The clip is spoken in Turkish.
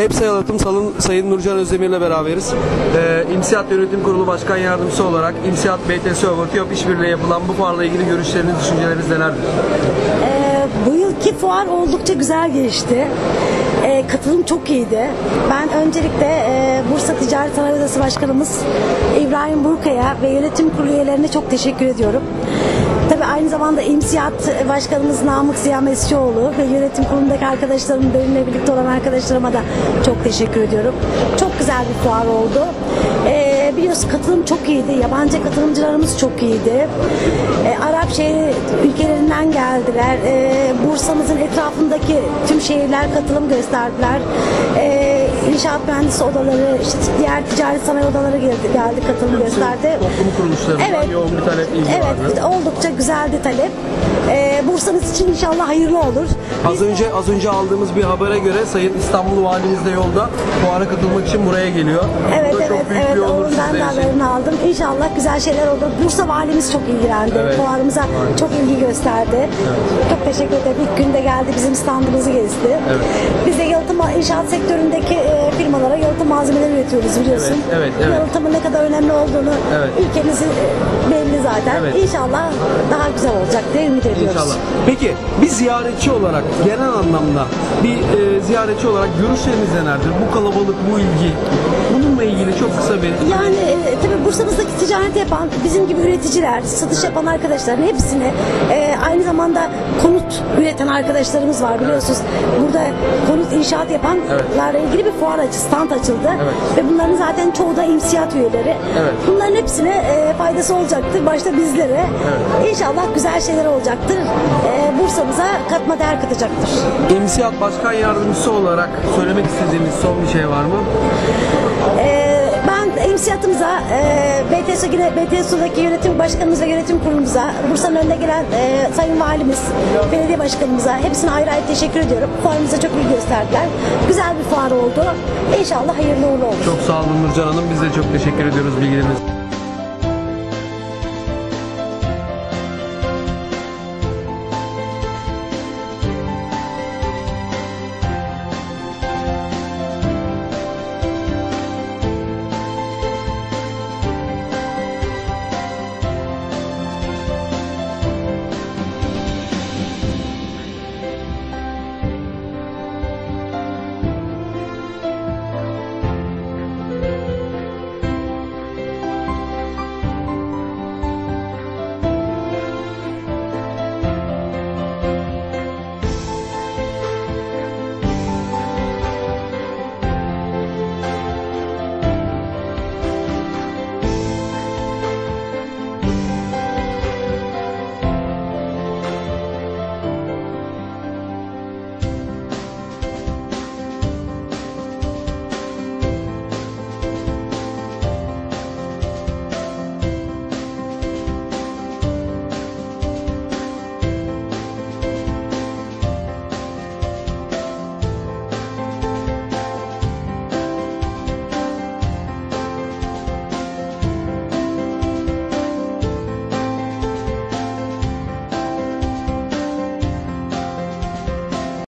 Hepsi Yalıtım Salın Sayın Nurcan Özdemir'le beraberiz. Ee, İmsiyat Yönetim Kurulu Başkan Yardımcısı olarak İmsiyat BTS Overtiyop işbirliği yapılan bu fuarla ilgili görüşleriniz, düşünceleriniz nelerdir? Ee, bu yılki fuar oldukça güzel geçti. Ee, katılım çok iyiydi. Ben öncelikle e, Bursa Ticaret Sanayi Odası Başkanımız İbrahim Burkaya ve yönetim kurulu üyelerine çok teşekkür ediyorum. Tabii aynı zamanda İmsiyat Başkanımız Namık Ziya Mescioğlu ve yönetim kurulundaki arkadaşlarım, benimle birlikte olan arkadaşlarıma da çok teşekkür ediyorum. Çok güzel bir fuar oldu. Ee, biliyorsun katılım çok iyiydi. Yabancı katılımcılarımız çok iyiydi. Ee, Arap şehri ülkelerinden geldiler. Ee, Bursa'mızın etrafındaki tüm şehirler katılım gösterdiler. Ee, inşaat mühendisi odaları, işte diğer ticaret sanayi odaları geldi, geldi katılım gösterdi. Toplum kuruluşlarından Evet. yoğun bir talep ilgi Evet, vardı. oldukça güzeldi talep. Ee, Bursa'mız için inşallah hayırlı olur. Az önce az önce aldığımız bir habere göre Sayın İstanbul Valimiz de yolda fuara katılmak için buraya geliyor. Evet Bu da evet çok büyük evet bir onur onun haberini aldım. İnşallah güzel şeyler olur. Bursa valimiz çok ilgilendi. Evet. Fuarımıza çok ilgi gösterdi. Çok teşekkür ederim. İlk günde geldi bizim standımızı gezdi. Evet. Biz de yalıtım inşaat sektöründeki e, firmalara yalıtım malzemeleri üretiyoruz biliyorsun. Evet, evet, evet. Yalıtımın ne kadar önemli olduğunu Evet. ülkemizin e, belli zaten. Evet. İnşallah daha güzel olacak diye ümit ediyoruz. İnşallah. Peki bir ziyaretçi olarak genel anlamda bir e, ziyaretçi olarak görüşleriniz nelerdir? Bu kalabalık, bu ilgi. Bununla ilgili çok kısa bir Yani e, tabii Bursa'mızdaki ticaret yapan bizim gibi üreticiler, satış yapan arkadaşların hepsine e, aynı zamanda konut üreten arkadaşlarımız var biliyorsunuz. Burada konut inşaat yapanlarla ilgili bir fuar açı, stand açıldı. Evet. Ve bunların zaten çoğu da imsiyat üyeleri. Evet. Bunların hepsine e, faydası olacaktır. Başta bizlere. İnşallah güzel şeyler olacaktır. E, Bursa'mıza katma değer katacaktır. İmsiyat Başkan Yardımcısı olarak söylemek istediğiniz son bir şey var mı? Ee, ben emsiyatımıza, e, BTS, BTS'deki yönetim başkanımıza, yönetim kurulumuza, Bursa'nın önüne gelen e, sayın valimiz, belediye başkanımıza hepsine ayrı ayrı teşekkür ediyorum. Fuarımıza çok ilgi gösterdiler. Güzel bir fuar oldu. İnşallah hayırlı uğurlu olur. Çok sağ olun Nurcan Hanım. Biz de çok teşekkür ediyoruz bilgileriniz.